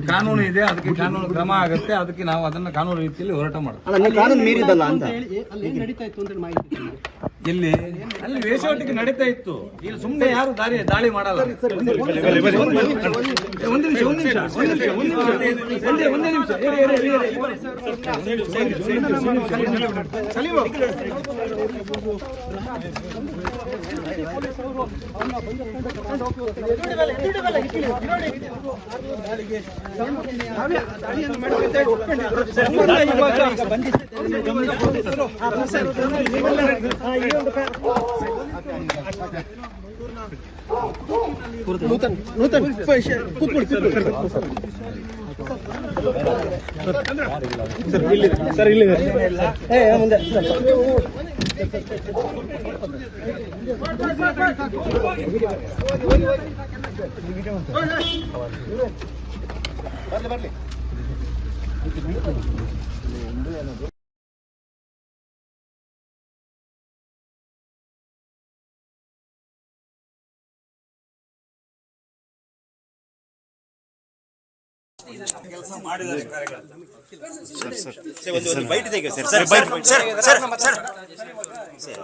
ಇದು ಕಾನೂನು ಇದೆ ಅದಕ್ಕೆ ಕಾನೂನು ಕ್ರಮ ಆಗುತ್ತೆ ಅದಕ್ಕೆ ನಾವು ಅದನ್ನ ಕಾನೂನು ರೀತಿಯಲ್ಲಿ ಹೋರಾಟ ಮಾಡ್ತೀವಿ ಅಲ್ಲ ಕಾನೂನು ಮೀರಿದಲ್ಲ ಅಂತ ಇಲ್ಲಿ ಅಲ್ಲಿ ವೇಷವಾಟಿಕೆ ನಡೀತಾ ಇತ್ತು ಇಲ್ಲಿ ಸುಮ್ಮನೆ ಯಾರು ದಾಳಿ ದಾಳಿ ಮಾಡಲ್ಲ ಒಂದು ನಿಮಿಷ ಒಂದು ನಿಮಿಷ ಒಂದು ನಿಮಿಷ ಒಂದು ನಿಮಿಷ ಒಂದೇ ಒಂದೇ ನಿಮಿಷ. ಸಲೀಮ್. ನೂತನ್ ನೂತನ್. ಕೂತ್ಕೊಳ್ಳಿ ಸರ್ ಇಲ್ಲಿ ಸರ್ ಏ ಮುಂದೆ ಕೆಲಸ ಮಾಡಿದ್ದಾರೆ ಸರ್. ಸರ್ ಒಂದು ಒಂದು ಬೈಟ್ ತೆಗೆ sir sir sir sir. Sir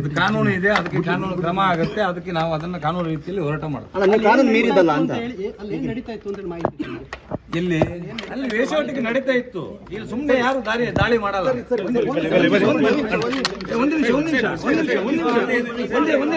ಇದು ಕಾನೂನು ಇದೆ ಅದಕ್ಕೆ ಕಾನೂನು ಕ್ರಮ ಆಗುತ್ತೆ ಅದಕ್ಕೆ ನಾವು ಅದನ್ನ ಕಾನೂನು ರೀತಿಯಲ್ಲಿ ಹೋರಾಟ ಮಾಡ್ತೀವಿ ಅಲ್ಲ ಕಾನೂನು ಮೀರಿದಲ್ಲ ಅಂತ ಹೇಳಿ ಅಲ್ಲಿ ನಡೀತಾ ಇತ್ತು ಅಂತ ಮಾಹಿತಿ ಇತ್ತು ಇಲ್ಲಿ ಅಲ್ಲಿ ವೇಷವಾಟಿಕೆ ನಡೀತಾ ಇತ್ತು ಇಲ್ಲಿ ಸುಮ್ಮನೆ ಯಾರು ದಾಳಿ ದಾಳಿ ಮಾಡಲ್ಲ ಒಂದು ನಿಮಿಷ ಒಂದು ನಿಮಿಷ ಒಂದು ನಿಮಿಷ ಒಂದು ನಿಮಿಷ ಒಂದೇ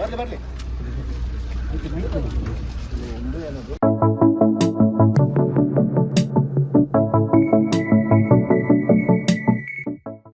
ಸರ್ ಇಲ್ಲಿ ಏ ಮುಂದೆ